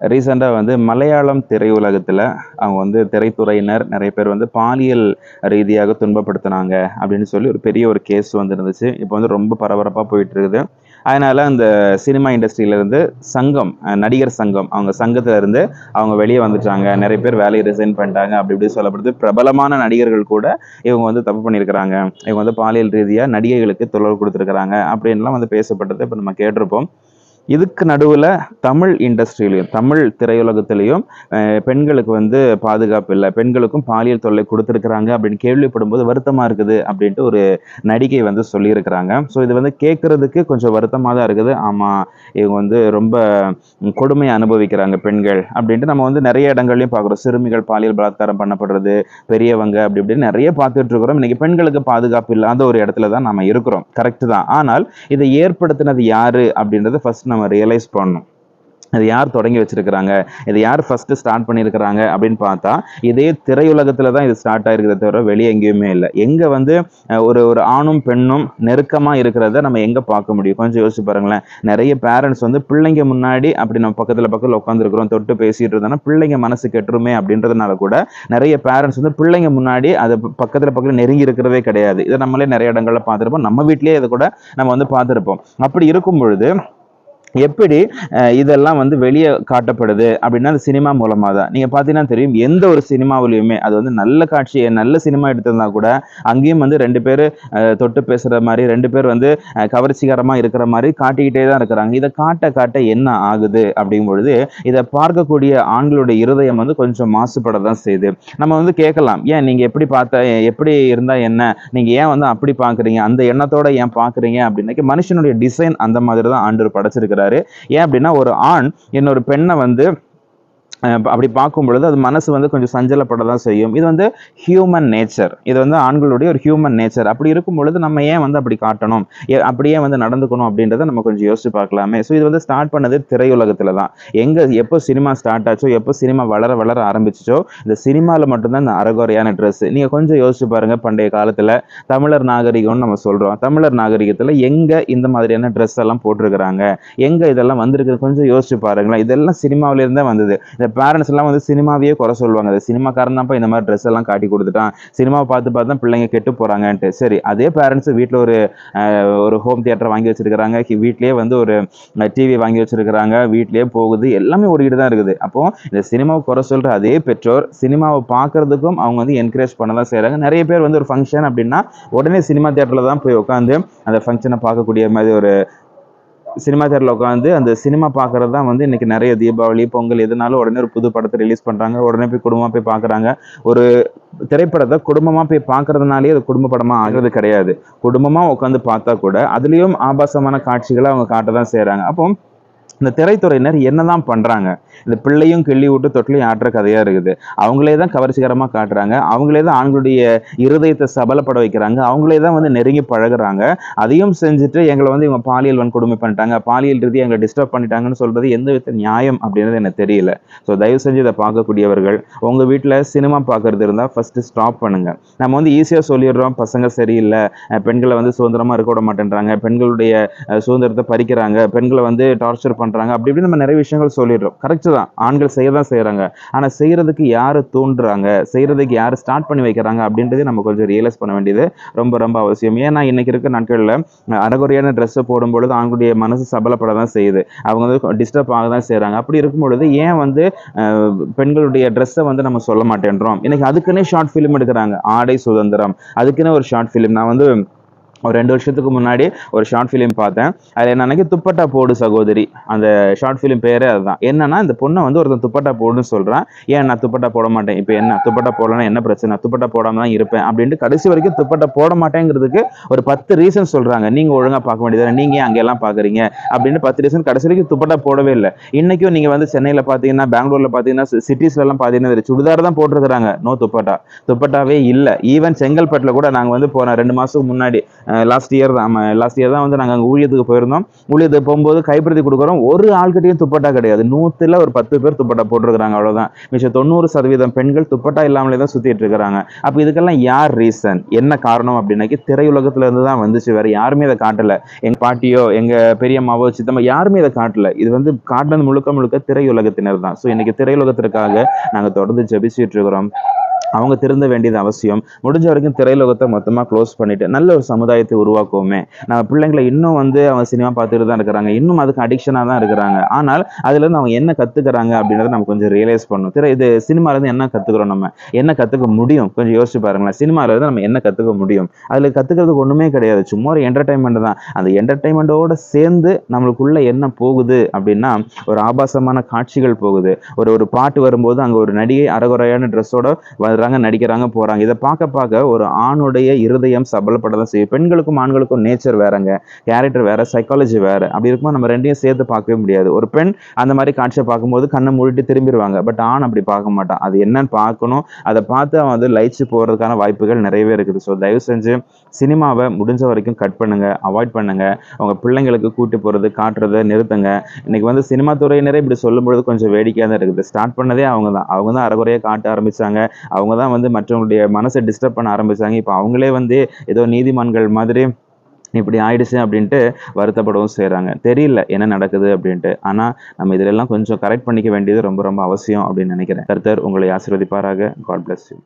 ரீசெண்டாக வந்து மலையாளம் திரையுலகத்தில் அவங்க வந்து திரைத்துறையினர் நிறைய பேர் வந்து பாலியல் ரீதியாக துன்பப்படுத்தினாங்க அப்படின்னு சொல்லி ஒரு பெரிய ஒரு கேஸ் வந்துருந்துச்சு. இப்போ வந்து ரொம்ப பரபரப்பாக போயிட்டு இருக்குது அதனால் அந்த சினிமா இண்டஸ்ட்ரியிலேருந்து சங்கம் நடிகர் சங்கம் அவங்க சங்கத்திலேருந்து அவங்க வெளியே வந்துட்டாங்க. நிறைய பேர் வேலையை ரிசைன் பண்ணிட்டாங்க அப்படி இப்படி சொல்லப்படுது. பிரபலமான நடிகர்கள் கூட இவங்க வந்து தப்பு பண்ணியிருக்கிறாங்க. இவங்க வந்து பாலியல் ரீதியாக நடிகைகளுக்கு தொழில் கொடுத்துருக்குறாங்க அப்படின்லாம் வந்து பேசப்பட்டது இப்போ நம்ம கேட்டிருப்போம். இதுக்கு நடுவில் தமிழ் இண்டஸ்ட்ரியிலையும் தமிழ் திரையுலகத்திலையும் பெண்களுக்கு வந்து பாதுகாப்பு இல்லை பெண்களுக்கும் பாலியல் தொல்லை கொடுத்துருக்குறாங்க அப்படின்னு கேள்விப்படும்போது வருத்தமாக இருக்குது அப்படின்ட்டு ஒரு நடிகை வந்து சொல்லியிருக்கிறாங்க. ஸோ இது வந்து கேட்குறதுக்கு கொஞ்சம் வருத்தமாக தான் இருக்குது. ஆமாம் இவங்க வந்து ரொம்ப கொடுமையை அனுபவிக்கிறாங்க பெண்கள் அப்படின்ட்டு நம்ம வந்து நிறைய இடங்கள்லையும் பார்க்குறோம். சிறுமிகள் பாலியல் பலாத்காரம் பண்ணப்படுறது பெரியவங்க அப்படி இப்படின்னு நிறைய பார்த்துட்டு இருக்கிறோம். இன்னைக்கு பெண்களுக்கு பாதுகாப்பு இல்லாத ஒரு இடத்துல தான் நம்ம இருக்கிறோம். கரெக்டு தான். ஆனால் இதை ஏற்படுத்தினது யாரு அப்படின்றத ஃபர்ஸ்ட் நம்ம ரியலைஸ் பண்ணணும். இது யார் தொடங்கி வச்சிருக்கிறாங்க? இது யார் ஃபர்ஸ்ட் ஸ்டார்ட் பண்ணியிருக்கிறாங்க அப்படின்னு பார்த்தா இதே திரையுலகத்தில் தான் இது ஸ்டார்ட் ஆகிருக்கிறத தவிர வெளியே எங்கேயுமே இல்லை. எங்கே வந்து ஒரு ஒரு ஆணும் பெண்ணும் நெருக்கமாக இருக்கிறத நம்ம எங்கே பார்க்க முடியும்? கொஞ்சம் யோசிச்சு பாருங்களேன். நிறைய பேரண்ட்ஸ் வந்து பிள்ளைங்க முன்னாடி அப்படி நம்ம பக்கத்தில் பக்கத்தில் உட்காந்துருக்குறோம் தொட்டு பேசிட்டு இருந்தோம்னா பிள்ளைங்க மனசு கெட்டுருமே அப்படின்றதுனால கூட நிறைய பேரண்ட்ஸ் வந்து பிள்ளைங்க முன்னாடி அதை பக்கத்தில் பக்கத்தில் நெருங்கி இருக்கிறதே கிடையாது. இதை நம்மளே நிறைய இடங்கள்ல பார்த்துருப்போம். நம்ம வீட்லேயே இதை கூட நம்ம வந்து பார்த்துருப்போம். அப்படி இருக்கும் பொழுது எப்படி இதெல்லாம் வந்து வெளியே காட்டப்படுது அப்படின்னா அது சினிமா மூலமாக தான் நீங்கள் பார்த்தீங்கன்னா தெரியும் எந்த ஒரு சினிமாவிலையுமே அது வந்து நல்ல காட்சி நல்ல சினிமா எடுத்திருந்தா கூட அங்கேயும் வந்து ரெண்டு பேர் தொட்டு பேசுகிற மாதிரி ரெண்டு பேர் வந்து கவர்ச்சிகரமாக இருக்கிற மாதிரி காட்டிக்கிட்டே தான் இருக்கிறாங்க. இதை காட்ட காட்ட என்ன ஆகுது அப்படிங்கும் பொழுது இதை பார்க்கக்கூடிய ஆண்களுடைய இருதயம் வந்து கொஞ்சம் மாசுபட தான் செய்யுது. நம்ம வந்து கேட்கலாம் ஏன் நீங்கள் எப்படி பார்த்த எப்படி இருந்தால் என்ன? நீங்கள் ஏன் வந்து அப்படி பார்க்குறீங்க? அந்த எண்ணத்தோட ஏன் பார்க்குறீங்க? அப்படின்னாக்கி மனுஷனுடைய டிசைன் அந்த மாதிரி தான் ஆண்டு படைச்சிருக்கிற படைச்சிருக்கிறாரு ஏன் அப்படின்னா ஒரு ஆண் இன்னொரு பெண்ணை வந்து அப்படி பார்க்கும் பொழுது அது மனசு வந்து கொஞ்சம் சஞ்சலப்பட தான் செய்யும். இது வந்து ஹியூமன் நேச்சர் இது வந்து ஆண்களுடைய ஒரு ஹியூமன் நேச்சர் அப்படி இருக்கும் பொழுது நம்ம ஏன் வந்து அப்படி காட்டணும்? ஏ- அப்படியே வந்து நடந்துக்கணும் அப்படின்றத நம்ம கொஞ்சம் யோசிச்சு பார்க்கலாமே. ஸோ இது வந்து ஸ்டார்ட் பண்ணது திரையுலகத்தில் தான் எங்கே எப்போ சினிமா ஸ்டார்ட் ஆச்சோ எப்போ சினிமா வளர வளர ஆரம்பிச்சிச்சோ இந்த சினிமாவில் மட்டும்தான் இந்த அறகுறையான ட்ரெஸ் நீங்கள் கொஞ்சம் யோசிச்சு பாருங்கள் பண்டைய காலத்தில் தமிழர் நாகரிகம்னு நம்ம சொல்கிறோம் தமிழர் நாகரிகத்தில் எங்கே இந்த மாதிரியான ட்ரெஸ் எல்லாம் போட்டிருக்கிறாங்க? எங்கே இதெல்லாம் வந்திருக்கு கொஞ்சம் யோசிச்சு பாருங்களேன். இதெல்லாம் சினிமாவிலேருந்தே தான் வந்தது. இந்த பேரண்ட்ஸ் எல்லாம் வந்து சினிமாவையே குறை சொல்லுவாங்க. அது சினிமாக்காரன் தான்ப்பா இந்த மாதிரி ட்ரெஸ் எல்லாம் காட்டி கொடுத்துட்டான். சினிமாவை பார்த்து பார்த்து தான் பிள்ளைங்க கெட்டு போகிறாங்கன்ட்டு சரி அதே பேரண்ட்ஸ் வீட்டில் ஒரு ஒரு ஹோம் தியேட்டர் வாங்கி வச்சிருக்கிறாங்க. வீட்லேயே வந்து ஒரு டிவி வாங்கி வச்சிருக்கிறாங்க. வீட்லேயே போகுது. எல்லாமே ஓடிக்கிட்டு தான் இருக்குது. அப்போ இந்த சினிமாவை குறை சொல்கிற அதே பெற்றோர் சினிமாவை பார்க்கறதுக்கும் அவங்க வந்து என்கரேஜ் பண்ண தான் செய்கிறாங்க நிறைய பேர் வந்து ஒரு ஃபங்க்ஷன் அப்படின்னா உடனே சினிமா தேட்டரில் தான் போய் உட்காந்து அந்த ஃபங்க்ஷனை பார்க்கக்கூடிய மாதிரி ஒரு சினிமா தேட்டரில் உட்காந்து அந்த சினிமா பார்க்குறது தான் வந்து இன்றைக்கி நிறைய தீபாவளி பொங்கல் எதுனாலும் உடனே ஒரு புது படத்தை ரிலீஸ் பண்ணுறாங்க உடனே போய் குடும்பமாக போய் பார்க்குறாங்க ஒரு திரைப்படத்தை குடும்பமாக போய் பார்க்குறதுனாலே அது குடும்ப படமாக ஆகிறது கிடையாது. குடும்பமாக உட்காந்து பார்த்தா கூட அதுலேயும் ஆபாசமான காட்சிகளை அவங்க காட்ட தான் செய்கிறாங்க அப்போ இந்த திரைத்துறையினர் என்னதான் பண்றாங்க? இந்த பிள்ளையும் கிள்ளி விட்டு தொட்டிலையும் ஆடுற கதையா இருக்குது. அவங்களே தான் கவர்ச்சிகரமா காட்டுறாங்க. அவங்களே தான் ஆண்களுடைய இருதயத்தை சபலப்பட வைக்கிறாங்க. அவங்களே தான் வந்து நெருங்கி பழகுறாங்க. அதையும் செஞ்சுட்டு எங்களை வந்து இவங்க பாலியல் வன்கொடுமை பண்ணிட்டாங்க. பாலியல் ரீதியாக எங்களை டிஸ்டர்ப் பண்ணிட்டாங்கன்னு சொல்றது எந்த வித நியாயம் அப்படின்றது எனக்கு தெரியல. ஸோ தயவு செஞ்சு இதை பார்க்கக்கூடியவர்கள் உங்க வீட்டில் சினிமா பார்க்கறது இருந்தால் ஃபர்ஸ்ட் ஸ்டாப் பண்ணுங்க. நம்ம வந்து ஈஸியாக சொல்லிடுறோம். பசங்க சரியில்லை. பெண்களை வந்து சுதந்திரமா இருக்க விட மாட்டேன்றாங்க. பெண்களுடைய சுதந்திரத்தை பறிக்கிறாங்க. பெண்களை வந்து டார்ச்சர் பண்ண பண்ணுறாங்க அப்படி இப்படி நம்ம நிறைய விஷயங்கள் சொல்லிடுறோம். கரெக்டு தான். ஆண்கள் செய்ய தான் செய்கிறாங்க ஆனால் செய்கிறதுக்கு யார் தூண்டுறாங்க? செய்கிறதுக்கு யார் ஸ்டார்ட் பண்ணி வைக்கிறாங்க? அப்படின்றதே நம்ம கொஞ்சம் ரியலைஸ் பண்ண வேண்டியது ரொம்ப ரொம்ப அவசியம். ஏன்னா இன்னைக்கு இருக்க நாட்களில் அறகுறையான ட்ரெஸ்ஸை போடும் பொழுது ஆண்களுடைய மனசு சபலப்பட தான் செய்யுது. அவங்க வந்து டிஸ்டர்ப் ஆக தான் செய்கிறாங்க அப்படி இருக்கும் பொழுது ஏன் வந்து பெண்களுடைய ட்ரெஸ்ஸை வந்து நம்ம சொல்ல மாட்டேன்றோம்? இன்னைக்கு அதுக்குன்னே ஷார்ட் ஃபிலிம் எடுக்கிறாங்க. ஆடை சுதந்திரம். அதுக்குன்னே ஒரு ஷார்ட் ஃபிலிம் நான் வந்து ஒரு ரெண்டு வருஷத்துக்கு முன்னாடி ஒரு ஷார்ட் ஃபிலிம் பார்த்தேன். அதில் என்னன்னா துப்பட்டா போடு சகோதரி. அந்த ஷார்ட் ஃபிலிம் பேரே அதுதான். என்னன்னா இந்த பொண்ணை வந்து ஒருத்தன் துப்பட்டா போடுன்னு சொல்கிறான் ஏன் நான் துப்பட்டா போட மாட்டேன்? இப்போ என்ன துப்பட்டா போடலன்னா என்ன பிரச்சனை? துப்பட்டா போடாம தான் இருப்பேன் அப்படின்ட்டு கடைசி வரைக்கும் துப்பட்டா போட மாட்டேங்கிறதுக்கு ஒரு பத்து ரீசன் சொல்றாங்க. நீங்க ஒழுங்கா பார்க்க வேண்டியது நீங்க ஏன் அங்கெல்லாம் பார்க்குறீங்க? அப்படின்னு பத்து ரீசன் கடைசி வரைக்கும் துப்பட்டா போடவே இல்லை. இன்னைக்கும் நீங்க வந்து சென்னையில் பார்த்தீங்கன்னா பெங்களூர்ல பார்த்தீங்கன்னா சிட்டிஸ்ல எல்லாம் சுடிதார் தான் போட்டிருக்கிறாங்க. நோ துப்பட்டா. துப்பட்டாவே இல்லை. ஈவன் செங்கல்பட்டில் கூட நாங்கள் வந்து போன ரெண்டு மாதத்துக்கு முன்னாடி லாஸ்ட் இயர் தான் லாஸ்ட் இயர் தான் வந்து நாங்கள் அங்கே ஊழியத்துக்கு போயிருந்தோம். ஊழியத்துக்கு போகும்போது கைப்பிரதி கொடுக்குறோம். ஒரு ஆள்கிட்டையும் துப்பட்டா கிடையாது. நூற்றில் ஒரு பத்து பேர் துப்பட்டா போட்டிருக்கிறாங்க அவ்வளோதான் மிச்சம் தொண்ணூறு சதவீதம் பெண்கள் துப்பட்டா இல்லாமலே தான் சுற்றிட்டு இருக்கிறாங்க. அப்போ இதுக்கெல்லாம் யார் ரீசன் என்ன காரணம் அப்படின்னாக்கி திரையுலகத்துலேருந்து தான் வந்துச்சு. வேறு யாருமே இதை காட்டலை. எங்கள் பாட்டியோ எங்கள் பெரியம்மாவோ சித்தம்மா யாருமே இதை காட்டல. இது வந்து காட்டினது முழுக்க முழுக்க திரையுலகத்தினர் தான். ஸோ இன்னைக்கு திரையுலகத்திற்காக நாங்கள் தொடர்ந்து ஜெபிச்சிட்டு இருக்கிறோம். அவங்க திருந்த வேண்டியது அவசியம். முடிஞ்ச வரைக்கும் திரையுலகத்தை மொத்தமாக க்ளோஸ் பண்ணிவிட்டு நல்ல ஒரு சமுதாயத்தை உருவாக்குவோமே. நம்ம பிள்ளைங்களை இன்னும் வந்து அவங்க சினிமா பார்த்துட்டு தான் இருக்கிறாங்க. இன்னும் அதுக்கு அடிக்ஷனாக தான் இருக்கிறாங்க. ஆனால் அதுலேருந்து அவங்க என்ன கற்றுக்கிறாங்க அப்படின்றத நம்ம கொஞ்சம் ரியலைஸ் பண்ணணும். திரை இது சினிமாலேருந்து என்ன கற்றுக்குறோம் நம்ம? என்ன கற்றுக்க முடியும்? கொஞ்சம் யோசிச்சு பாருங்களேன். சினிமாவிலேருந்து நம்ம என்ன கற்றுக்க முடியும்? அதில் கற்றுக்கிறதுக்கு ஒன்றுமே கிடையாது. சும்மா ஒரு என்டர்டைன்மெண்ட் தான். அந்த என்டர்டைன்மெண்ட்டோடு சேர்ந்து நம்மளுக்குள்ளே என்ன போகுது அப்படின்னா ஒரு ஆபாசமான காட்சிகள் போகுது. ஒரு ஒரு பாட்டு வரும்போது அங்கே ஒரு நடிகை அறகுறையான ட்ரெஸ்ஸோட வர்றாங்க நடிக்கிறாங்க போகிறாங்க இதை பார்க்க பார்க்க ஒரு ஆணுடைய இருதயம் சபலப்பட தான் செய்யும். பெண்களுக்கும் ஆண்களுக்கும் நேச்சர் வேறங்க. கேரக்டர் வேற சைக்காலஜி வேறு. அப்படி இருக்கும்போது நம்ம ரெண்டையும் சேர்த்து பார்க்கவே முடியாது. ஒரு பெண் அந்த மாதிரி காட்சியை பார்க்கும்போது கண்ணை மூடிட்டு திரும்பிடுவாங்க. பட் ஆண் அப்படி பார்க்க மாட்டான் அது என்னன்னு பார்க்கணும். அதை பார்த்து அவன் வந்து லைச்சு போகிறதுக்கான வாய்ப்புகள் நிறையவே இருக்குது. ஸோ தயவு செஞ்சு சினிமாவை முடிஞ்ச வரைக்கும் கட் பண்ணுங்க அவாய்ட் பண்ணுங்க. அவங்க பிள்ளைங்களுக்கு கூட்டி போகிறது காட்டுறதை நிறுத்துங்க. இன்னைக்கு வந்து சினிமா துறையினரே இப்படி சொல்லும்பொழுது கொஞ்சம் வேடிக்கையாக தான் இருக்குது. ஸ்டார்ட் பண்ணதே அவங்க தான் அவங்க தான் அறகுறையாக காட்ட ஆரம்பிச்சாங்க. அவங்க அவங்க தான் வந்து மற்றவங்களுடைய மனசை டிஸ்டர்ப் பண்ண ஆரம்பிச்சாங்க. இப்போ அவங்களே வந்து ஏதோ நீதிமான்கள் மாதிரி இப்படி ஆயிடுச்சு அப்படின்ட்டு வருத்தப்படவும் செய்கிறாங்க தெரியல என்ன நடக்குது அப்படின்ட்டு. ஆனால் நம்ம இதிலெல்லாம் கொஞ்சம் கரெக்ட் பண்ணிக்க வேண்டியது ரொம்ப ரொம்ப அவசியம் அப்படின்னு நினைக்கிறேன். கர்த்தர் உங்களை ஆசீர்வதிப்பாராக. God bless you